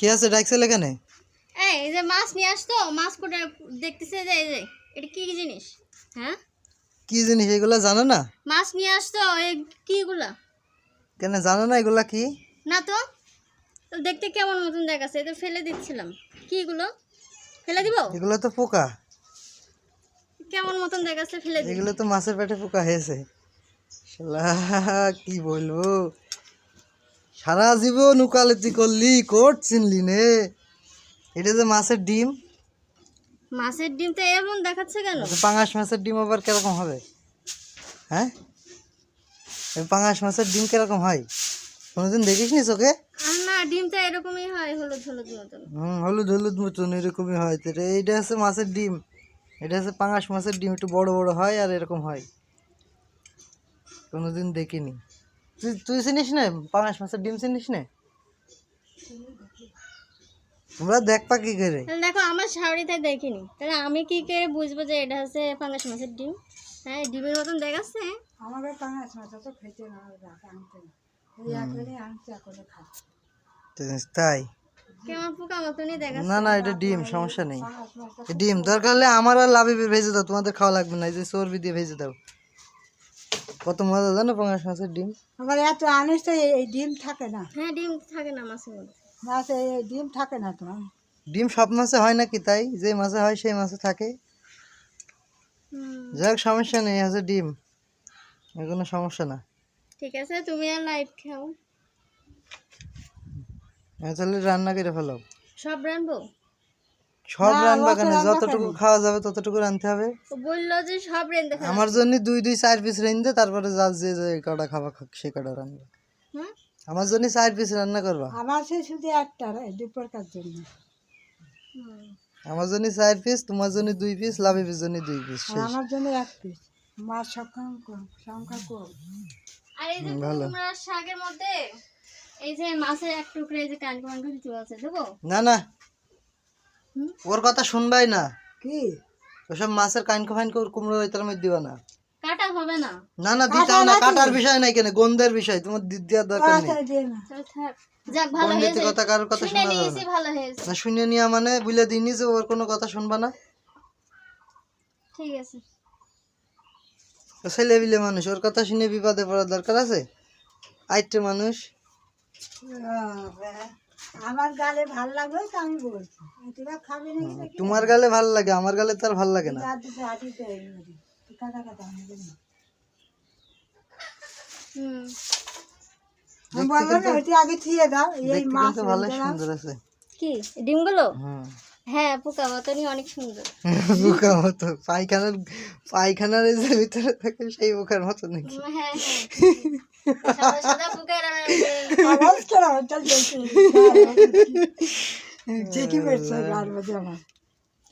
কে আছে ডাকছিল এখানে? এই এই যে মাছ নিয়ে আসতো মাছ কোটা দেখতেছে যে এই যে এটা কি জিনিস? হ্যাঁ? কি জিনিস এগুলা জানো না? মাছ নিয়ে আসতো এই কিগুলা কেন জানো না এগুলা কি? না তো তো দেখতে কেমন মতন দেখাচ্ছে এটা ফেলে দিচ্ছিলাম। কিগুলো ফেলে দিব? এগুলো তো পোকা। কেমন মতন দেখাচ্ছে ফেলে দিব এগুলো তো মাছের পেটে পোকা হয়েছে। শালা, কি বলব? সারা জীবন উকালতি করলি কোট চিনলি নে। এটা যে মাছের ডিম? মাছের ডিম তো এমন দেখাচ্ছে কেন? তো পাঙাশ মাছের ডিম আবার কীরকম হবে? হ্যাঁ? পাঙাশ মাছের ডিম কীরকম হয়? কোনোদিন দেখিস নি চোখে না ডিম তো এরকমই হয় হলুদ হলুদ মতন। হুম হলুদ হলুদ মতন এরকমই হয়। তো এইটা হচ্ছে মাছের ডিম। এটা হচ্ছে পাঙাশ মাছের ডিম একটু বড় বড় হয় আর এরকম হয়। কোনোদিন দেখিনি। তুই তুই চিনিস না? পাঙাশ মাছের ডিম চিনিস না? তোমরা দেখবা কি করে? দেখো আমার শাড়িতে দেখিনি। তাহলে আমি কি করে বুঝব যে এটা হচ্ছে মাছের ডিম? হ্যাঁ ডিমের মতন দেখাচ্ছে। আমাদের পাঙাশ মাছ তো খেতে না আনতে না। এই এখনই আনতে করে খাচ্ছে তাই না না এটা ডিম সমস্যা নেই। ডিম দরকার হলে আমার আর লাভে ভেজে দাও তোমাদের খাওয়া লাগবে না এই যে চর্বি দিয়ে ভেজে দাও। কত মজা জানো পাঙাশ মাছের ডিম? আবার এত আনিস তো এই- ডিম থাকে না। হ্যাঁ ডিম থাকে না মাছের মধ্যে। মাছ এই ডিম থাকে না তো। ডিম সব মাছে হয় নাকি তাই? যে মাছে হয় সেই মাছে থাকে। হোক সমস্যা নেই আছে ডিম। এ কোনো সমস্যা না। ঠিক আছে তুমি আর লাইট খাও। হ্যাঁ, তাহলে রান্না করে ফেলো। সব রানবো সব রান্না কেন যতটুকু খাওয়া যাবে ততটুকু রাঁধতে হবে। বলল যে সব রেন্দে আমার জন্য দুই দুই চার পিস রেঁধে তারপরে যা যে যে কটা খাবা খাক সে কটা রান্না আমার জন্য চার পিস রান্না করবা? আমার সে শুধু একটা রে, দুপুরকার জন্য? আমার জন্য চার পিস তোমার জন্য দুই পিস লাভের জন্য দুই পিস আমার জন্য এক পিস। মাছ সংখ্যা কম সংখ্যা কম আর এই যে তোমরা শাকের মধ্যে এই যে মাছের এক টুকরো এই যে দিতে বলছে দেবো? না না? ওর কথা শুনবাই না। কি? ওসব মাছের কানকো ফাইনকো ওর কুমড়ো তার মধ্যে দিবা না। কাটা হবে না। না না দিতাও না। কাটার বিষয় নাই কেন? গন্ধের বিষয় তোমার দি- দেওয়ার দরকার নেই। যাক ভালো হয়েছে। কথা কারোর কথা শুনে নিয়েছি না। ভালো হয়েছে। না শুনে নিয়া মানে বুঝলে দিইনি যে ওর কোনো কথা শুনবা না। ঠিক আছে। ছেলে বিলে মানুষ ওর কথা শুনে বিপদে পড়ার দরকার আছে? আইটে মানুষ। আমার গালে ভালো লাগল তো আমি বলছি। তোরা খাবে নাকি তোমার গালে ভালো লাগে আমার গালে তার ভালো লাগে না। রাত দিতে তো এই নদী কাদা কাদা আমি না। হুম। আমি বললাম না ওইটি আগে থিয়ে দাও এই দেখতে মাছ কিন্তু ভালো সুন্দর আছে। কি ডিমগুলো? হুম। হ্যাঁ পোকা মতনই অনেক সুন্দর। বোকা মতো পায়খানার পায়খানার যে ভিতরে থাকে সেই বোকার মতো নাকি? হ্যাঁ হ্যাঁ। সাদা সাদা পোকা এরম এরম আওয়াজ কেন ওটা দেখছি ঠিকই করছে গার মধ্যে আমার।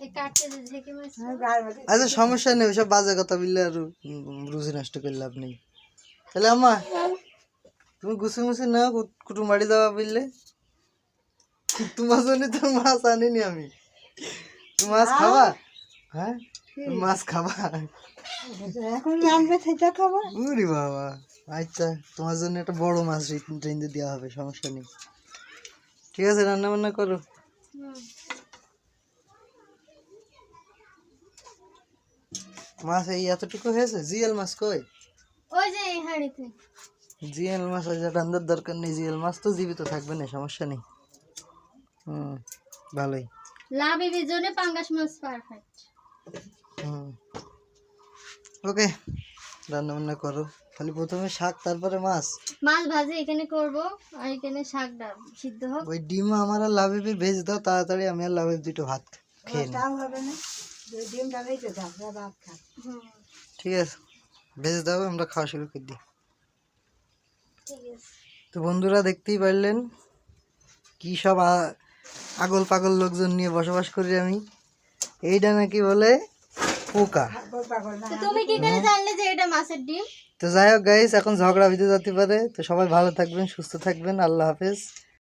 এই কাটতে যে ঝেঁকে মারছে। আমার গার মধ্যে। আচ্ছা সমস্যা নেই ওসব বাজে কথা বললে আর রুচি নষ্ট করে লাভ নেই। তাহলে আম্মা তুমি গুছি মুছি না কুটুম বাড়ি যাওয়া বললে। তোমার জন্য তো মাছ আনিনি আমি। মাছ খাবা? হ্যাঁ? মাছ খাবা? এখন জানবে সেটা খাব উরি বাবা। আচ্ছা তোমার জন্য একটা বড় মাছ দেওয়া হবে সমস্যা নেই। ঠিক আছে রান্না বান্না করো। মাছ এই এতটুকু হয়েছে? জিএল মাছ কই? ওই যে এই হাঁড়িতে। জিএল মাছ ওই যে রান্নার দরকার নেই। জিএল মাছ তো জীবিত থাকবে না সমস্যা নেই। হুম ভালোই। লাভ এর জন্য পাঙ্গাস মাছ পারফেক্ট হুম। ওকে রান্না বান্না করো। খালি প্রথমে শাক তারপরে মাছ? মাছ ভাজি এখানে করব আর এখানে শাকটা সিদ্ধ হোক। ওই ডিম আমার আর লাভে ভেজে দাও তাড়াতাড়ি আমি আর লাভে দুটো ভাত খেয়ে নিই। তাও হবে না? ডিমটা ভেজে দাও ভাত হুম। ঠিক আছে। ভেজে দাও আমরা খাওয়া শুরু করে দিই। ঠিক আছে। তো বন্ধুরা দেখতেই পারলেন কি সব আ- আগল পাগল লোকজন নিয়ে বসবাস করি আমি। এইটা নাকি বলে পোকা। পাগল পাগল না তো তুমি কি করে জানলে যে এটা মাছের ডিম? তো যাই হোক গাইস এখন ঝগড়া ভিতরে যেতে পারে। তো সবাই ভালো থাকবেন সুস্থ থাকবেন। আল্লাহ হাফেজ।